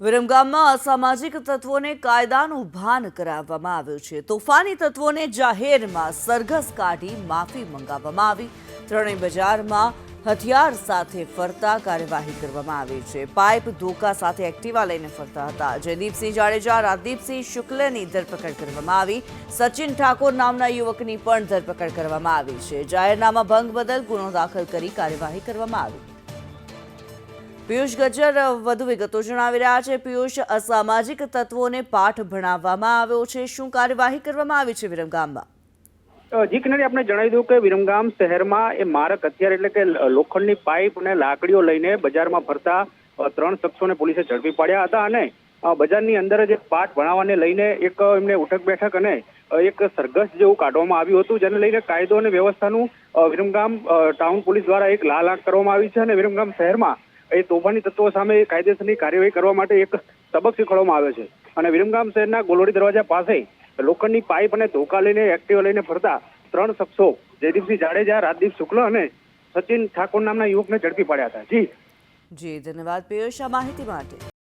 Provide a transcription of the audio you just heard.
વિરમગામમાં અસામાજિક તત્વોને કાયદાનું ભાન કરાવવામાં આવ્યું છે. તોફાની તત્વોને જાહેરમાં સરઘસ કાઢી માફી મંગાવવામાં આવી. ત્રણેય બજારમાં હથિયાર સાથે ફરતા કાર્યવાહી કરવામાં આવી છે. પાઇપ ધોકા સાથે એક્ટિવા લઈને ફરતા હતા. જયદીપસિંહ જાડેજા, રાજદીપસિંહ શુક્લની ધરપકડ કરવામાં આવી. સચિન ઠાકોર નામના યુવકની પણ ધરપકડ કરવામાં આવી છે. જાહેરનામા ભંગ બદલ ગુનો દાખલ કરી કાર્યવાહી કરવામાં આવી. પિયુષ ગજ્જર વધુ વિગતો જણાવી રહ્યા છે. પિયુષ, અસામાજિક તત્વોને પાઠ ભણાવવામાં આવ્યો છે. શું કાર્યવાહી કરવામાં આવી છે વિરમગામમાં? જી કિનારી, આપણે જણાવી દઉં કે વિરમગામ શહેરમાં એ મારક હથિયાર એટલે કે લોખંડની પાઇપ અને લાકડીઓ લઈને બજારમાં ફરતા ત્રણ શખ્સોને પોલીસે ઝડપી પાડ્યા હતા અને બજારની અંદર જ પાઠ ભણાવવાને લઈને એક એમને ઉઠક બેઠક અને એક સરઘસ જેવું કાઢવામાં આવ્યું હતું, જેને લઈને કાયદો અને વ્યવસ્થાનું વિરમગામ ટાઉન પોલીસ દ્વારા એક લાલ આંખ કરવામાં આવી છે અને વિરમગામ શહેરમાં એ તોફાની તત્વો સામે કાયદેસરની કાર્યવાહી કરવા માટે એક સબક શીખવાડવામાં આવ્યો છે. અને વિરમગામ શહેરના ગોલોડી દરવાજા પાસે લોખંડની પાઇપ અને ધોકા લઈને એક્ટિવા લઈને ફરતા ત્રણ શખ્સો જયદીપસિંહ જાડેજા, રાજદીપ શુક્લ અને સચિન ઠાકોર નામના યુવકને ઝડપી પાડ્યા હતા. જી. જી, ધન્યવાદ, પિયુષ, આ માહિતી માટે.